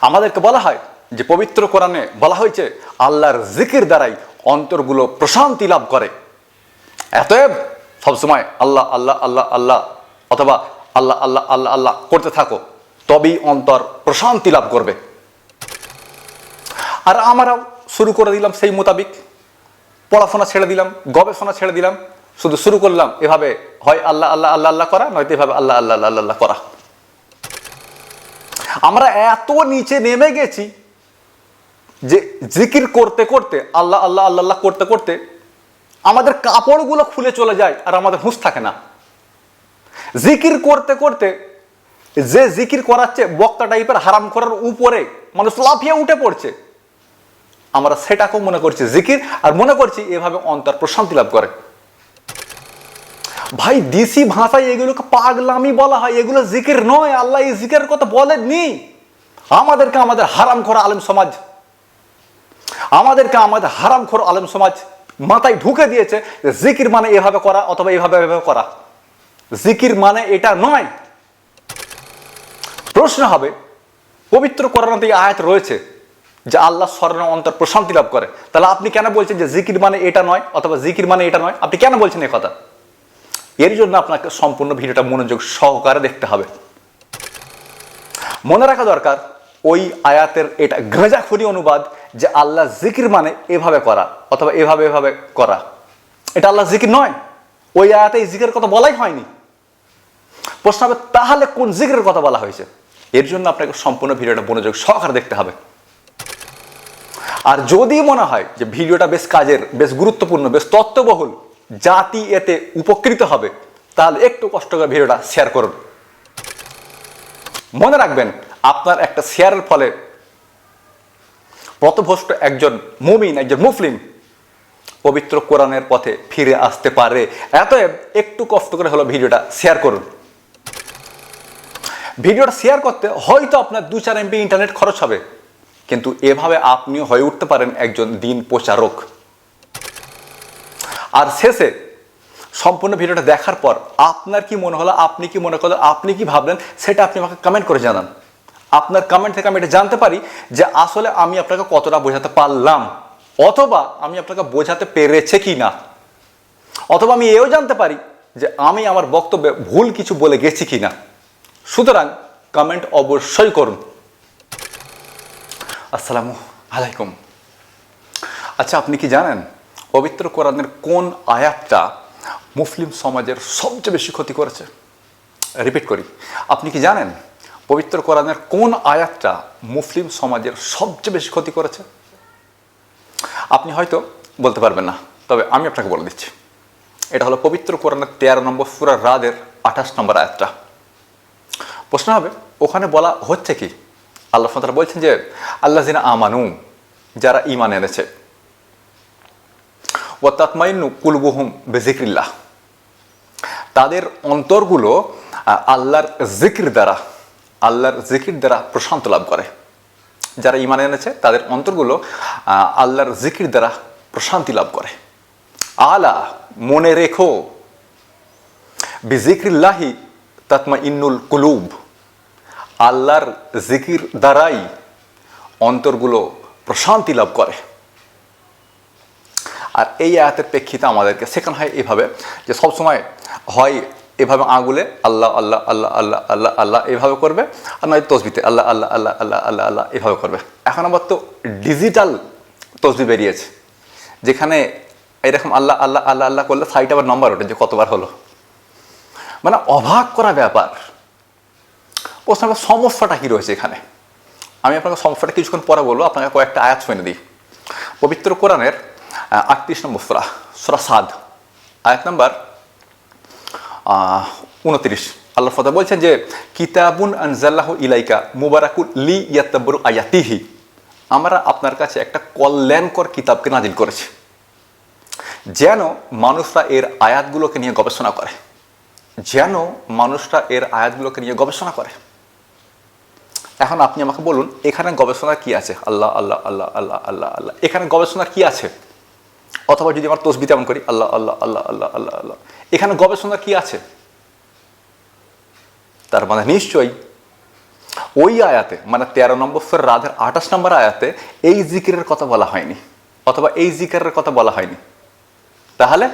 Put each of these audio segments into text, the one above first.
আমাদেরকে বলা হয় যে পবিত্র কোরআনে বলা হয়েছে, আল্লাহর জিকির দ্বারাই অন্তরগুলো প্রশান্তি লাভ করে। এতএব সবসময় আল্লাহ আল্লাহ আল্লাহ আল্লাহ অথবা আল্লাহ আল্লাহ আল্লাহ আল্লাহ করতে থাকো, তবেই অন্তর প্রশান্তি লাভ করবে। আর আমরাও শুরু করে দিলাম সেই মোতাবিক। পড়াশোনা ছেড়ে দিলাম, গবেষণা ছেড়ে দিলাম, শুধু শুরু করলাম, এভাবে হয় আল্লাহ আল্লাহ আল্লাহ আল্লাহ করা, নয়তো এভাবে আল্লাহ আল্লাহ আল্লাহ আল্লাহ করা। আমরা এত নিচে নেমে গেছি যে জিকির করতে করতে, আল্লাহ আল্লাহ আল্লাহ আল্লাহ করতে করতে আমাদের কাপড়গুলো খুলে চলে যায় আর আমাদের হুঁশ থাকে না। জিকির করতে করতে যে জিকির করাচ্ছে বক্তা টাইপের হারাম করার উপরে মানুষ লাফিয়ে উঠে পড়ছে। আমরা সেটাকেও মনে করছি জিকির আর মনে করছি এভাবে অন্তর প্রশান্তি লাভ করে। ভাই, দেশি ভাষায় এগুলোকে পাগলামি বলা হয়, এগুলো জিকির নয়, আল্লাহ এই জিকির কথা বলেননি। আমাদেরকে আমাদের হারাম করা আলেম সমাজ, আমাদেরকে আমাদের হারাম খোর আলেম সমাজ মাথায় ঢুকে দিয়েছে জিকির মানে এভাবে করা অথবা এভাবে এভাবে করা। জিকির মানে এটা নয়। প্রশ্ন হবে, পবিত্র এই আয়াত রয়েছে যে আল্লাহ স্মরণে অন্তর প্রশান্তি লাভ করে। তাহলে আপনি কেন বলছেন যে জিকির মানে এটা নয় অথবা জিকির মানে এটা নয়? আপনি কেন বলছেন এই কথা? এর জন্য আপনাকে সম্পূর্ণ ভিডিওটা মনোযোগ সহকারে দেখতে হবে। মনে রাখা দরকার, ওই আয়াতের এটা গ্রেজাখুরি অনুবাদ যে আল্লাহ জিকির মানে এভাবে করা অথবা এভাবে এভাবে করা। এটা আল্লাহ জিকির নয়, ওই আয়াতে এই জিকিরের কথা বলাই হয়নি। প্রশ্ন হবে, তাহলে কোন জিকিরের কথা বলা হয়েছে? এর জন্য আপনাকে সম্পূর্ণ ভিডিওটা মনোযোগ সহকারে দেখতে হবে। আর যদি মনে হয় যে ভিডিওটা বেশ কাজের, বেশ গুরুত্বপূর্ণ, বেশ তত্ত্ববহুল জাতি এতে উপকৃত হবে। তাহলে একটু কষ্ট করে ভিডিওটা শেয়ার করুন। মনে রাখবেন, আপনার একটা শেয়ারের ফলে পথভ্রষ্ট একজন মুমিন, একজন মুসলিম পবিত্র কোরআনের পথে ফিরে আসতে পারে। এতএব একটু কষ্ট করে হলো ভিডিওটা শেয়ার করুন। ভিডিওটা শেয়ার করতে হয়তো আপনার দু চার এমবি ইন্টারনেট খরচ হবে, কিন্তু এভাবে আপনিও হয়ে উঠতে পারেন একজন দিন প্রচারক। আর শেষে সম্পূর্ণ ভিডিওটা দেখার পর আপনার কি মনে হলো, আপনি কি মনে করলেন, আপনি কি ভাবলেন, সেটা আপনি আমাকে কমেন্ট করে জানান। আপনার কমেন্ট থেকে আমি এটা জানতে পারি যে আসলে আমি আপনাকে কতটা বোঝাতে পারলাম, অথবা আমি আপনাকে বোঝাতে পেরেছে কি না অথবা আমি এও জানতে পারি যে আমি আমার বক্তব্যে ভুল কিছু বলে গেছি কি না সুতরাং কমেন্ট অবশ্যই করুন। আসসালামু আলাইকুম। আচ্ছা আপনি কি জানেন পবিত্র কোরআনের কোন আয়াতটা মুসলিম সমাজের সবচেয়ে বেশি ক্ষতি করেছে? রিপিট করি। আপনি কি জানেন পবিত্র কোরআনের কোন আয়াতটা মুসলিম সমাজের সবচেয়ে বেশি ক্ষতি করেছে? আপনি হয়তো বলতে পারবেন না, তবে আমি আপনাকে বলে দিচ্ছি। এটা হলো পবিত্র কোরআনের তেরো নম্বর সুরা রাদের আঠাশ নম্বর আয়াতটা। প্রশ্ন হবে, ওখানে বলা হচ্ছে কি? আল্লাহ বলছেন যে আল্লাহ জিনা আমানু, যারা ইমান এনেছে ও কুলবুহুম বেজিক্রিল্লাহ। তাদের অন্তরগুলো আল্লাহর জিকির দ্বারা, আল্লাহর জিকির দ্বারা প্রশান্ত লাভ করে। যারা ইমান এনেছে, তাদের অন্তরগুলো আল্লাহর জিকির দ্বারা প্রশান্তি লাভ করে। আলা, মনে রেখো, বিজিক্রিল্লাহি তাতমা ইন্নুল কুলুব। আল্লাহর জিকির দ্বারাই অন্তরগুলো প্রশান্তি লাভ করে। আর এই আয়াতের প্রেক্ষিতে আমাদেরকে শেখানো হয় এভাবে যে সবসময় হয় এভাবে আঙুলে আল্লাহ আল্লাহ আল্লাহ আল্লাহ আল্লাহ আল্লাহ এভাবে করবে আর নয় তসবিতে আল্লাহ আল্লাহ আল্লাহ আল্লাহ আল্লাহ আল্লাহ এভাবে করবে এখন আবার তো ডিজিটাল তসবি বেরিয়েছে যেখানে এরকম আল্লাহ আল্লাহ আল্লাহ আল্লাহ করলে সাইট আবার নম্বর ওঠে যে কতবার হলো মানে অবাক করা ব্যাপার প্রশ্ন হবে সমস্যাটা কী রয়েছে এখানে আমি আপনাকে সমস্যাটা কিছুক্ষণ পরে বলব আপনাকে কয়েকটা আয়াত শুনে দিই পবিত্র কোরআনের আটত্রিশ নম্বর সুরা সুরা সাদ, আয়াত নাম্বার উনত্রিশ। আল্লাহ ফতা বলছেন যে, কিতাবুন আনজাল্লাহ ইলাইকা মুবারাকুল লি ইয়াত্তাবরু আয়াতিহি। আমরা আপনার কাছে একটা কল্যাণকর কিতাবকে নাজিল করেছি, যেন মানুষরা এর আয়াতগুলোকে নিয়ে গবেষণা করে, যেন মানুষরা এর আয়াতগুলোকে নিয়ে গবেষণা করে। এখন আপনি আমাকে বলুন, এখানে গবেষণা কি আছে? আল্লাহ আল্লাহ আল্লাহ আল্লাহ আল্লাহ আল্লাহ, এখানে গবেষণা কি আছে? অথবা যদি আমার তসবি তেমন করি, আল্লাহ আল্লাহ আল্লাহ আল্লাহ আল্লাহ আল্লাহ। এখানে গবেষণা কি আছে? তার মানে নিশ্চয়ই ওই আয়াতে মানে তেরো নম্বর ফের রাধের আঠাশ নম্বর আয়াতে এই জিকিরের কথা বলা হয়নি, অথবা এই জিকিরের কথা বলা হয়নি। তাহলে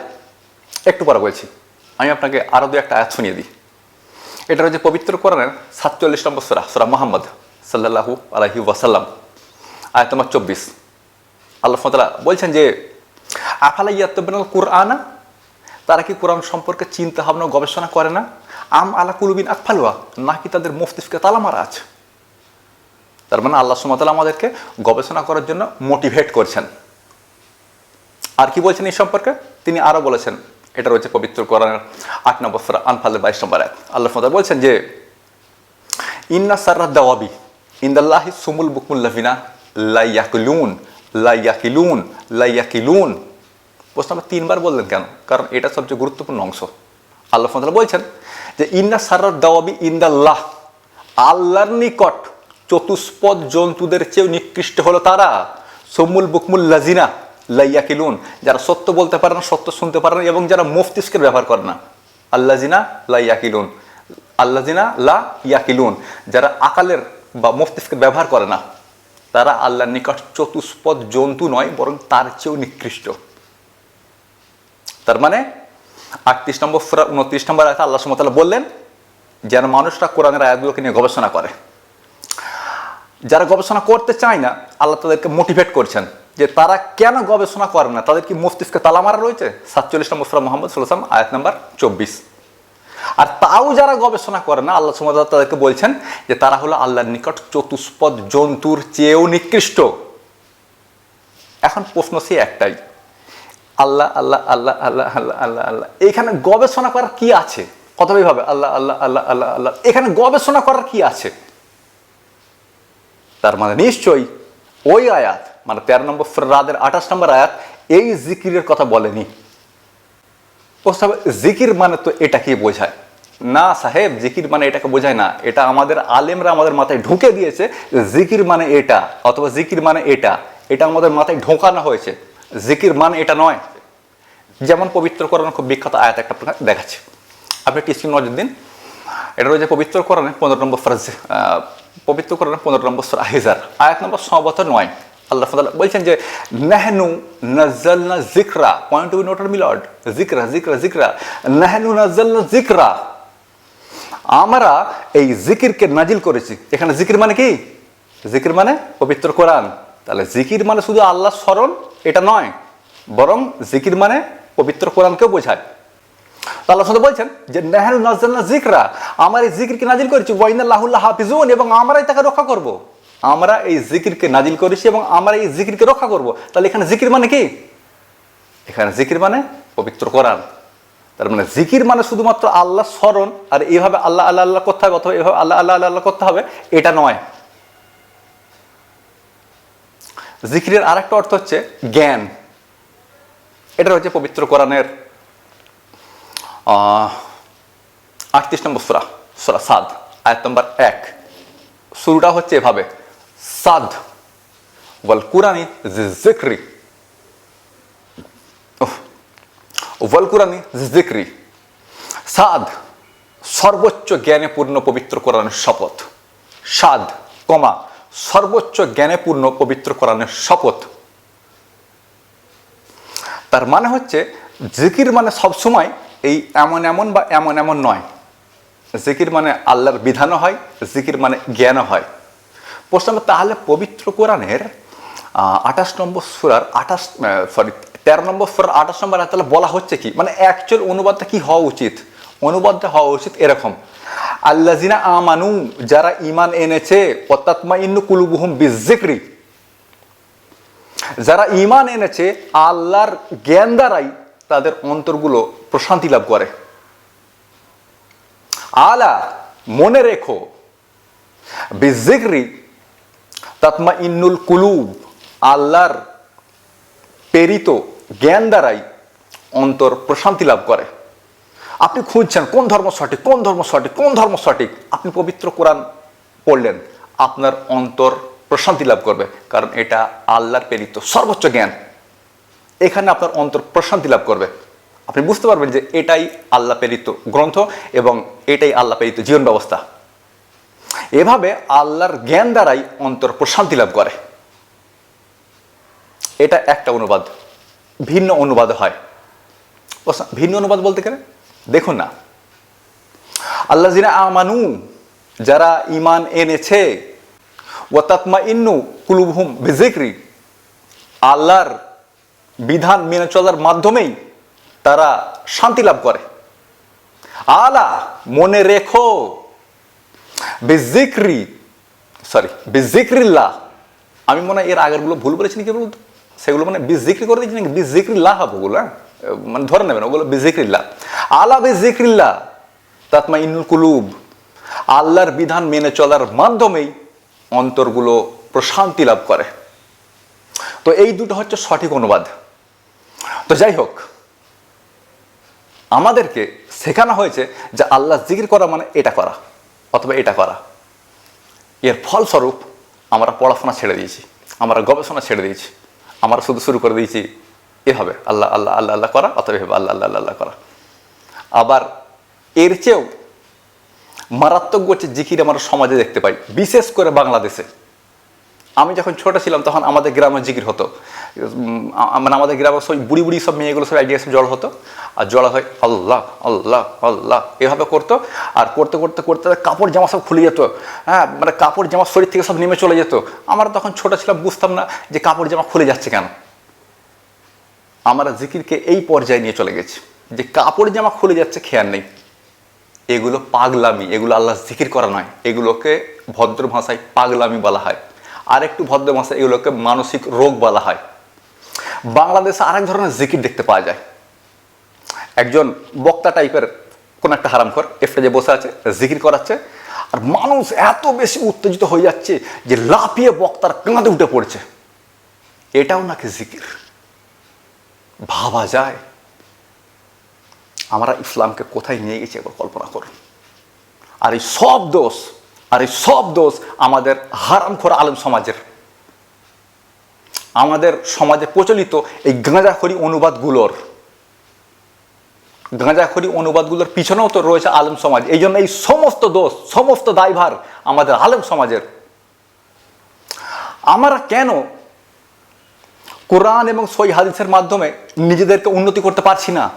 একটু পরে বলছি, আমি আপনাকে আরও দু একটা আয়াত শুনিয়ে দিই। এটা হচ্ছে পবিত্র কোরআনের সাতচল্লিশ নম্বর সুরা সুরা মোহাম্মদ সাল্লাহু আলহি ওয়াসাল্লাম, আয়াত নম্বর চব্বিশ। আল্লাহ ফতলা বলছেন যে আফালা ইয়াত্তবিনাল কুরআনা তারা কি কোরআন সম্পর্কে চিন্তা ভাবনা গবেষণা করে না? আম আলা কুলুবিন আকফালুয়া নাকি তাদের মস্তিষ্কে তালা মারা আছে? তার মানে আল্লাহ সুমতাল আমাদেরকে গবেষণা করার জন্য মোটিভেট করছেন। আর কি বলছেন এই সম্পর্কে? তিনি আরও বলেছেন, এটা রয়েছে পবিত্র কোরআনের আট নম্বর আনফালের বাইশ নম্বর এক আল্লাহ সুমতাল বলছেন যে, ইন্না সার্রা দাওয়াবি, ইন্দাল্লাহি সুমুল বুকুল্লাভিনা লাইয়াকুলুন লাইয়াকিলুন লাইয়াকিলুন প্রশ্ন আমরা তিনবার বললেন কেন? কারণ এটা সবচেয়ে গুরুত্বপূর্ণ অংশ। আল্লাহ ফতলা বলছেন যে, ইন্না সার্রার দাওয়াবি ইন্দাল্লাহ আল্লাহর নিকট চতুষ্পদ জন্তুদের চেয়েও নিকৃষ্ট হলো তারা। সমুল বুকমুল লাজিনা লাইয়াকিলুন, যারা সত্য বলতে পারে না, সত্য শুনতে পারে না, এবং যারা মস্তিষ্কের ব্যবহার করে না। আল্লাজিনা লাইয়াকিলুন আল্লাজিনা লা ইয়াকিলুন যারা আকালের বা মস্তিষ্কের ব্যবহার করে না, তারা আল্লাহর নিকট চতুষ্পদ জন্তু নয়, বরং তার চেয়েও নিকৃষ্ট। তার মানে আটত্রিশ নম্বর উনত্রিশ নম্বর আয়াতে আল্লাহ সুমতাল্লাহ বললেন, যেন মানুষরা কোরআনের আয়াতগুলোকে নিয়ে গবেষণা করে। যারা গবেষণা করতে চায় না, আল্লাহ তাদেরকে মোটিভেট করছেন যে তারা কেন গবেষণা করে না? তাদের কি মস্তিষ্কে তালা মারা রয়েছে? সাতচল্লিশ নম্বর সুরা মোহাম্মদ সাল্লাম আয়াত নাম্বার চব্বিশ। আর তাও যারা গবেষণা করে না, আল্লাহ সুমতাল্লাহ তাদেরকে বলছেন যে তারা হলো আল্লাহর নিকট চতুষ্পদ জন্তুর চেয়েও নিকৃষ্ট। এখন প্রশ্ন সে একটাই আল্লাহ আল্লাহ আল্লাহ আল্লাহ আল্লাহ আল্লাহ আল্লাহ। এখানে গবেষণা করার কি আছে? কথা ভাবে আল্লাহ আল্লাহ আল্লাহ আল্লাহ আল্লাহ। এখানে গবেষণা করার কি আছে? তার মানে নিশ্চয়ই ওই আয়াত মানে তেরো নম্বর রাদের আঠাশ নম্বর আয়াত, এই জিকিরের কথা বলেনি। জিকির মানে তো এটা কি বোঝায়। না সাহেব, জিকির মানে এটাকে বোঝায় না। এটা আমাদের আলেমরা আমাদের মাথায় ঢুকে দিয়েছে, জিকির মানে এটা, অথবা জিকির মানে এটা। এটা আমাদের মাথায় ঢোকানো হয়েছে। জিকির মানে এটা নয়। যেমন পবিত্র কোরআন খুব বিখ্যাত আয়াত একটা আপনাকে দেখাচ্ছি। আপনি একটি স্ক্রিন নজর দিন। এটা রয়েছে পবিত্র কোরআনে পনেরো নম্বর পবিত্র কোরআনে পনেরো নম্বর সুরা হিজার। আয়াত নম্বর সবত নয়। আল্লাহ ফাদাল্লাহ বলছেন যে, নাহনু নাজ্জালনা জিকরা পয়েন্ট টু নোটার মিলড জিকরা জিকরা জিকরা নাহনু নাজ্জালনা জিকরা আমরা এই জিকিরকে নাজিল করেছি। এখানে জিকির মানে কি? জিকির মানে পবিত্র কোরআন তাহলে জিকির মানে শুধু আল্লাহ স্মরণ এটা নয়, বরং জিকির মানে পবিত্র কোরআনকেও বোঝায়। আল্লাহ সাথে বলছেন যে, নেহানু নাজ্জালনা জিকরা আমার এই জিকিরকে নাজিল করেছি ওয়াইনাল্লাহুল্লাহ হাফিজুন, এবং আমরাই তাকে রক্ষা করব। আমরা এই জিকিরকে নাজিল করেছি এবং আমরা এই জিকিরকে রক্ষা করব। তাহলে এখানে জিকির মানে কি? এখানে জিকির মানে পবিত্র কোরআন। তার মানে জিকির মানে শুধুমাত্র আল্লাহ স্মরণ, আর এইভাবে আল্লাহ আল্লাহ আল্লাহ করতে হবে অথবা এইভাবে আল্লাহ আল্লাহ আল্লাহ করতে হবে, এটা নয়। জিকিরের আরেকটা অর্থ হচ্ছে জ্ঞান। এটা হচ্ছে পবিত্র কোরআনের আটত্রিশ নম্বর সুরা সুরা সাদ, আয়াত নম্বর এক। শুরুটা হচ্ছে এভাবে, সাদ, ওয়াল কুরানি জিক্রি। ওয়াল কুরানি জিক্রি। সাদ, সর্বোচ্চ জ্ঞানে পূর্ণ পবিত্র কোরআনের শপথ। সাদ, কমা সর্বোচ্চ জ্ঞানে পূর্ণ পবিত্র কোরআনের শপথ। তার মানে হচ্ছে, জিকির মানে সবসময় এই এমন এমন বা এমন এমন নয়। জিকির মানে আল্লাহর বিধানও হয়, জিকির মানে জ্ঞানও হয়। প্রশ্ন তাহলে পবিত্র কোরআনের আঠাশ নম্বর সুরার আঠাশ সরি তেরো নম্বর সুরার আঠাশ নম্বর তাহলে বলা হচ্ছে কি? মানে অ্যাকচুয়াল অনুবাদটা কি হওয়া উচিত? অনুবাদটা হওয়া উচিত এরকম। আল্লাজিনা আমানু, যারা ইমান এনেছে পত্তাত্মা ইন্নু কুলুবুহুম বিজিক্রি যারা ইমান এনেছে, আল্লাহর জ্ঞান দ্বারাই তাদের অন্তরগুলো প্রশান্তি লাভ করে। আলা, মনে রেখো বিজিক্রি তাতমা ইন্নুল কুলুব, আল্লাহর প্রেরিত জ্ঞান দ্বারাই অন্তর প্রশান্তি লাভ করে। আপনি খুঁজছেন কোন ধর্ম সঠিক, কোন ধর্ম সঠিক, কোন ধর্ম সঠিক, আপনি পবিত্র কোরআন পড়লেন, আপনার অন্তর প্রশান্তি লাভ করবে, কারণ এটা আল্লাহর প্রেরিত সর্বোচ্চ জ্ঞান। এখানে আপনার অন্তর প্রশান্তি লাভ করবে। আপনি বুঝতে পারবেন যে এটাই আল্লাহ প্রেরিত গ্রন্থ এবং এটাই আল্লাহ প্রেরিত জীবন ব্যবস্থা। এভাবে আল্লাহর জ্ঞান দ্বারাই অন্তর প্রশান্তি লাভ করে। এটা একটা অনুবাদ, ভিন্ন অনুবাদ হয়। ভিন্ন অনুবাদ বলতে গেলে? দেখুন না। আল্লাহ জিনা আমানু, যারা ইমান এনেছে ওয়াতাতমা ইন্নু কুলুবহুম বিজিক্রি আল্লাহর বিধান মেনে চলার মাধ্যমেই তারা শান্তি লাভ করে। আলা, মনে রেখো বেজিক্রি সরি বিজিক্রিল্লাহ আমি মনে হয় এর আগেরগুলো ভুল বলেছি নাকি বলতো সেগুলো মানে বিজিক্রি করে দিয়েছি নাকি? বিজিক্রিল্লাহ হবে হ্যাঁ? মানে ধরে নেবেন, ওগুলো বিজিক্রিল্লাহ আলা বিজিক্রিল্লাহ তাতমা ইন্নুল কুলুব। আল্লাহর বিধান মেনে চলার মাধ্যমেই অন্তরগুলো প্রশান্তি লাভ করে। তো এই দুটো হচ্ছে সঠিক অনুবাদ। তো যাই হোক, আমাদেরকে শেখানো হয়েছে যে আল্লাহ জিকির করা মানে এটা করা অথবা এটা করা। এর ফলস্বরূপ আমরা পড়াশোনা ছেড়ে দিয়েছি, আমরা গবেষণা ছেড়ে দিয়েছি, আমরা শুধু শুরু করে দিয়েছি। এভাবে, আল্লাহ আল্লাহ আল্লাহ আল্লাহ করা অথবা এভাবে আল্লাহ আল্লাহ আল্লাহ করা। আবার এর চেয়েও মারাত্মক হচ্ছে জিকির আমরা সমাজে দেখতে পাই, বিশেষ করে বাংলাদেশে। আমি যখন ছোট ছিলাম তখন আমাদের গ্রামে জিকির হতো। মানে আমাদের গ্রামে সব বুড়ি বুড়ি সব মেয়েগুলো সব একদিকে জড় হতো, আর জড়া হয় আল্লাহ আল্লাহ আল্লাহ, এভাবে করতো। আর করতে করতে করতে কাপড় জামা সব খুলে যেত। হ্যাঁ মানে কাপড় জামা শরীর থেকে সব নেমে চলে যেত। আমরা তখন ছোট ছিলাম, বুঝতাম না যে কাপড় জামা খুলে যাচ্ছে কেন। আমরা জিকিরকে এই পর্যায়ে নিয়ে চলে গেছি। যে কাপড় জামা খুলে যাচ্ছে, খেয়াল নেই। এগুলো পাগলামি, এগুলো আল্লাহ জিকির করা নয়। এগুলোকে ভদ্র ভাষায় পাগলামি বলা হয়। আর একটু ভদ্র ভাষায় এগুলোকে মানসিক রোগ বলা হয়। বাংলাদেশে আরেক ধরনের জিকির দেখতে পাওয়া যায়। একজন বক্তা টাইপের কোনো একটা হারাম কর যে বসে আছে, জিকির করাচ্ছে, আর মানুষ এত বেশি উত্তেজিত হয়ে যাচ্ছে যে লাফিয়ে বক্তার কাঁধে উঠে পড়ছে। এটাও নাকি জিকির? ভাবা যায়। আমরা ইসলামকে কোথায় নিয়ে গেছি একবার কল্পনা করুন। আর এই সব দোষ, আর এই সব দোষ আমাদের হারামখোর আলম সমাজের। আমাদের সমাজে প্রচলিত এই গাঁজাখড়ি অনুবাদগুলোর। গাঁজাখড়ি অনুবাদগুলোর পিছনেও তো রয়েছে আলম সমাজ। এই জন্য এই সমস্ত দোষ, সমস্ত দায়ভার আমাদের আলম সমাজের। আমরা কেন কোরআন এবং সই হাদিসের মাধ্যমে নিজেদেরকে উন্নতি করতে পারছি না।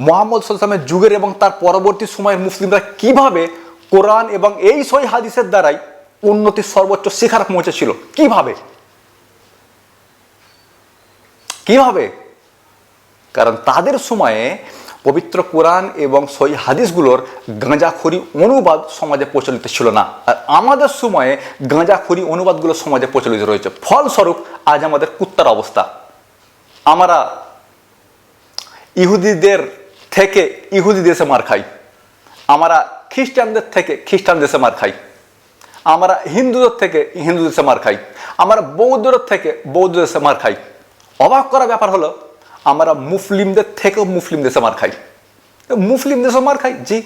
মোহাম্মদ সাল্লামের যুগের এবং তার পরবর্তী সময়ের মুসলিমরা কীভাবে কোরআন এবং এই সই হাদিসের দ্বারাই উন্নতির সর্বোচ্চ শিখার পৌঁছেছিল? কীভাবে? কীভাবে? কারণ তাদের সময়ে পবিত্র কোরআন এবং সই হাদিসগুলোর গাঁজাখড়ি অনুবাদ সমাজে প্রচলিত ছিল না। আর আমাদের সময়ে গাঁজাখড়ি অনুবাদগুলো সমাজে প্রচলিত রয়েছে। ফলস্বরূপ আজ আমাদের কুত্তার অবস্থা। আমরা ইহুদিদের থেকে ইহুদি দেশে মার খাই। আমরা খ্রিস্টানদের থেকে খ্রিস্টান দেশে মার খাই। আমরা হিন্দুদের থেকে হিন্দু দেশে মার খাই। আমরা বৌদ্ধদের থেকে বৌদ্ধ দেশে মার খাই। অবাক করা ব্যাপার হলো আমরা মুসলিমদের থেকেও মুসলিম দেশে মার খাই। মুসলিম দেশে মার খাই? জি।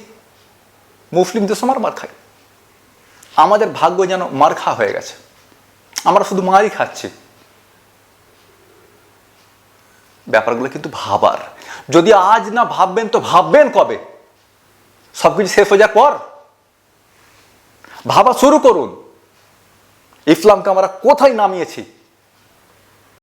মুসলিম দেশে মার মার খাই। আমাদের ভাগ্য যেন মার খা হয়ে গেছে। আমরা শুধু মারই খাচ্ছি। ব্যাপারগুলো কিন্তু ভাবার। যদি আজ না ভাববেন, তো ভাববেন কবে? সবকিছু শেষ হয়ে যাওয়ার পর। ভাবা শুরু করুন। ইসলামকে আমরা কোথায় নামিয়েছি?